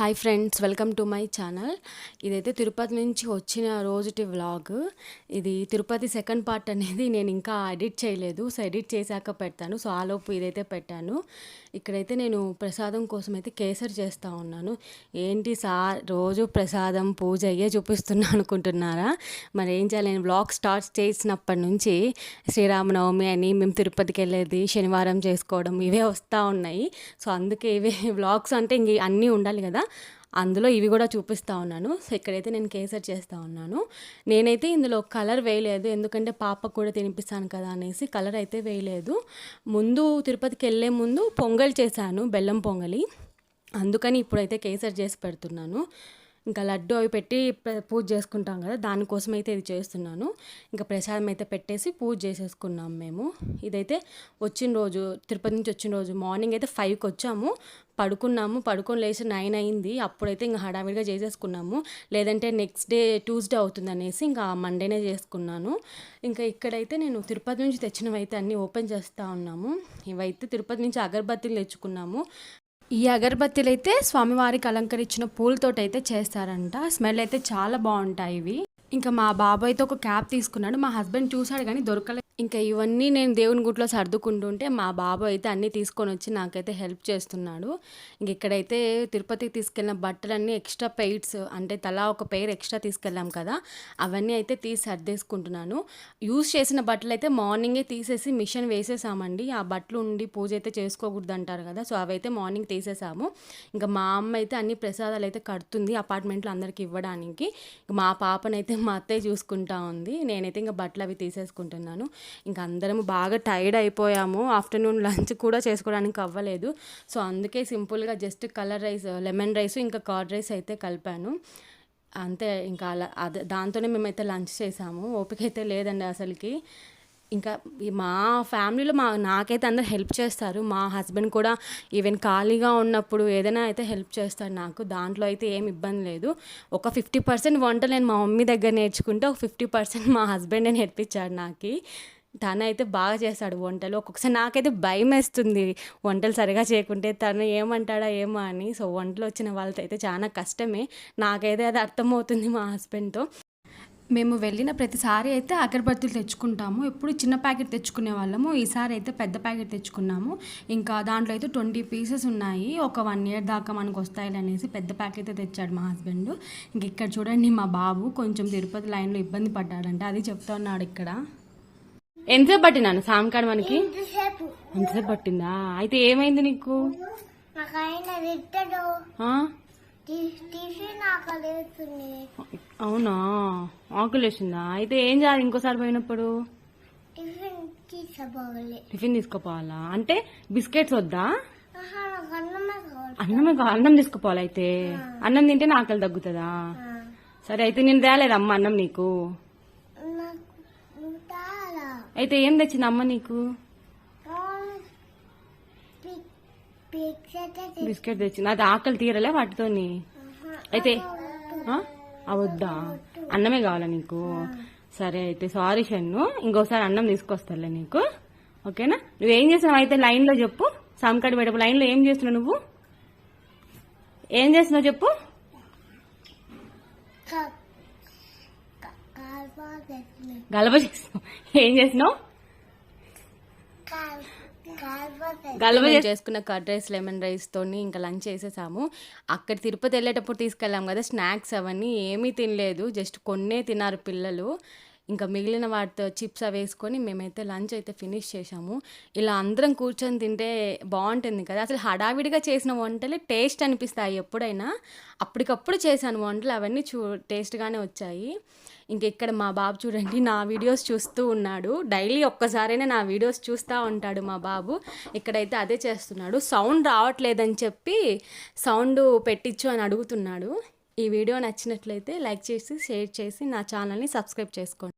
Hi friends welcome to my channel ఇదైతే తిరుపతి నుంచి వచ్చిన రోజుటి వ్లాగ్ ఇది తిరుపతి సెకండ్ పార్ట్ అనేది నేను ఇంకా ఎడిట్ చేయలేదు. సో ఎడిట్ చేశాక పెడతాను. సో ఆలోపు ఇదైతే పెట్టాను. ఇక్కడైతే నేను ప్రసాదం కోసం అయితే కేసరి చేస్తూ ఉన్నాను. ఏంటి సార్ రోజు ప్రసాదం పూజ అయ్యే చూపిస్తున్నా అనుకుంటున్నారా? మరి ఏం చేయాలి? నేను వ్లాగ్ స్టార్ట్ చేసినప్పటి నుంచి శ్రీరామనవమి అని మేము తిరుపతికి వెళ్ళేది శనివారం చేసుకోవడం ఇవే వస్తూ ఉన్నాయి. సో అందుకే ఇవే వ్లాగ్స్ అంటే ఇంక అన్నీ ఉండాలి కదా. అందులో ఇవి కూడా చూపిస్తూ ఉన్నాను. సో ఇక్కడైతే నేను కేసర్ చేస్తూ ఉన్నాను. నేనైతే ఇందులో కలర్ వేయలేదు. ఎందుకంటే పాపకు కూడా తినిపిస్తాను కదా అనేసి కలర్ అయితే వేయలేదు. ముందు తిరుపతికి వెళ్ళే ముందు పొంగల్ చేశాను బెల్లం పొంగలి. అందుకని ఇప్పుడైతే కేసర్ చేసి పెడుతున్నాను. ఇంకా లడ్డు అవి పెట్టి పూజ చేసుకుంటాం కదా దానికోసం అయితే ఇది చేస్తున్నాను. ఇంకా ప్రసాదం అయితే పెట్టేసి పూజ చేసేసుకున్నాం మేము. ఇదైతే వచ్చిన రోజు తిరుపతి నుంచి వచ్చిన రోజు మార్నింగ్ అయితే ఫైవ్కి వచ్చాము. పడుకున్నాము పడుకొని లేచి నైన్ అయింది. అప్పుడైతే ఇంకా హడావిడిగా చేసేసుకున్నాము. లేదంటే నెక్స్ట్ డే ట్యూస్డే అవుతుంది అనేసి ఇంకా మండేనే చేసుకున్నాను. ఇంకా ఇక్కడైతే నేను తిరుపతి నుంచి తెచ్చినవి అయితే అన్నీ ఓపెన్ చేస్తూ ఉన్నాము. ఇవైతే తిరుపతి నుంచి అగరబత్తీలు తెచ్చుకున్నాము. ఈ అగరబత్తీలు అయితే స్వామివారికి అలంకరించిన పూలతోటి అయితే చేస్తారంట. స్మెల్ అయితే చాలా బాగుంటాయి ఇవి. ఇంకా మా బాబాయ్ ఒక క్యాప్ తీసుకున్నాడు. మా హస్బెండ్ చూశాడు కానీ దొరకలేదు ఇంకా ఇవన్నీ నేను దేవుని గుట్లో సర్దుకుంటుంటే మా బాబాయ్ అయితే అన్నీ తీసుకొని వచ్చి నాకైతే హెల్ప్ చేస్తున్నాడు. ఇంక ఇక్కడైతే తిరుపతికి తీసుకెళ్ళిన బట్టలన్నీ ఎక్స్ట్రా పెయిట్స్ అంటే తలా ఒక పెయిర్ ఎక్స్ట్రా తీసుకెళ్ళాం కదా అవన్నీ అయితే తీసి సర్దేసుకుంటున్నాను. యూస్ చేసిన బట్టలు అయితే మార్నింగే తీసేసి మిషన్ వేసేసామండి. ఆ బట్టలు ఉండి పూజ అయితే చేసుకోకూడదు అంటారు కదా సో అవైతే మార్నింగ్ తీసేసాము. ఇంకా మా అమ్మ అయితే అన్ని ప్రసాదాలు అయితే కడుతుంది అపార్ట్మెంట్లో అందరికి ఇవ్వడానికి. మా పాపనైతే మా అత్తయ్య చూసుకుంటా ఉంది. నేనైతే ఇంకా బట్టలు అవి తీసేసుకుంటున్నాను. ఇంకా అందరము బాగా టైర్డ్ అయిపోయాము. ఆఫ్టర్నూన్ లంచ్ కూడా చేసుకోవడానికి అవ్వలేదు. సో అందుకే సింపుల్గా just colour rice lemon rice ఇంకా కర్డ్ రైస్ అయితే కలిపాను. అంతే ఇంకా అలా అదే దాంతోనే మేమైతే లంచ్ చేసాము. ఓపిక అయితే లేదండి అసలుకి. ఇంకా మా ఫ్యామిలీలో మా నాకైతే అందరు హెల్ప్ చేస్తారు. మా హస్బెండ్ కూడా ఈవెన్ ఖాళీగా ఉన్నప్పుడు ఏదైనా అయితే హెల్ప్ చేస్తాడు నాకు. దాంట్లో అయితే ఏం ఇబ్బంది లేదు. ఒక ఫిఫ్టీ పర్సెంట్ వంట నేను మా మమ్మీ దగ్గర నేర్చుకుంటే ఒక ఫిఫ్టీ పర్సెంట్ మా హస్బెండే నేర్పించాడు నాకు. తను అయితే బాగా చేస్తాడు వంటలు. ఒక్కొక్కసారి నాకైతే భయం వేస్తుంది వంటలు సరిగా చేయకుంటే తను ఏమంటాడా ఏమో అని. సో వంటలు వచ్చిన వాళ్ళతో అయితే చాలా కష్టమే. నాకైతే అది అర్థమవుతుంది మా హస్బెండ్తో. మేము వెళ్ళిన ప్రతిసారి అయితే అగరబత్తులు తెచ్చుకుంటాము. ఎప్పుడు చిన్న ప్యాకెట్ తెచ్చుకునే వాళ్ళము. ఈసారి అయితే పెద్ద ప్యాకెట్ తెచ్చుకున్నాము. ఇంకా దాంట్లో అయితే ట్వంటీ పీసెస్ ఉన్నాయి. ఒక వన్ ఇయర్ దాకా మనకు వస్తాయి అనేసి పెద్ద ప్యాకెట్ అయితే తెచ్చాడు మా హస్బెండ్. ఇంక ఇక్కడ చూడండి మా బాబు కొంచెం తిరుపతి లైన్లో ఇబ్బంది పడ్డాడంటే. అది చెప్తా ఉన్నాడు ఇక్కడ. ఎంతసేపు పట్టినాను సాయంకాలం మనకి? ఎంతసేపు? పట్టిందా? అయితే ఏమైంది నీకు? అవునా? ఆకులు వేసిందా? అయితే ఏం చేయాలి ఇంకోసారి పోయినప్పుడు? టిఫిన్ తీసుకుపోవాలా? అంటే బిస్కెట్స్ వద్దా? అన్నమే అన్నం తీసుకుపోవాలి అయితే. అన్నం తింటే నా ఆకలి తగ్గుతుందా? సరే అయితే నేను తేలేదు అమ్మ అన్నం నీకు. అయితే ఏం తెచ్చింది అమ్మ నీకు? బిస్కెట్ తెచ్చింది. అది ఆకలి తీరలే వాటితోని. అయితే ఆ? ఆ? వద్దా అన్నమే కావాలా నీకు? సరే అయితే సారీ షన్ను. ఇంకోసారి అన్నం తీసుకొస్తాలే నీకు. ఓకేనా? నువ్వేం చేస్తున్నావు? అయితే లైన్లో చెప్పు. సాంకాడి మేడపు లైన్లో ఏం చేస్తున్నావు నువ్వు? ఏం చేస్తున్నావు చెప్పు? గలబ చేస్తున్నావు ఏం చేసినావు గలబ చేసుకున్న కర్డ్ రైస్ లెమన్ రైస్ తోని ఇంకా లంచ్ చేసేసాము. అక్కడ తిరుపతి వెళ్ళేటప్పుడు తీసుకెళ్ళాం కదా స్నాక్స్ అవన్నీ ఏమీ తినలేదు జస్ట్ కొన్నే తిన్నారు పిల్లలు. ఇంకా మిగిలిన వాటితో చిప్స్ అవి వేసుకొని మేమైతే లంచ్ అయితే ఫినిష్ చేసాము ఇలా అందరం కూర్చొని తింటే బాగుంటుంది కదా. అసలు హడావిడిగా చేసిన వంటలే టేస్ట్ అనిపిస్తాయి ఎప్పుడైనా. అప్పటికప్పుడు చేశాను వంటలు అవన్నీ చూ టేస్ట్గానే వచ్చాయి. ఇంక ఇక్కడ మా బాబు చూడండి నా వీడియోస్ చూస్తూ ఉన్నాడు. డైలీ ఒక్కసారైనా నా వీడియోస్ చూస్తూ ఉంటాడు మా బాబు. ఇక్కడైతే అదే చేస్తున్నాడు. సౌండ్ రావట్లేదని చెప్పి సౌండ్ పెట్టించు అని అడుగుతున్నాడు. ఈ వీడియో నచ్చినట్లయితే లైక్ చేసి షేర్ చేసి నా ఛానల్ని సబ్స్క్రైబ్ చేసుకోండి.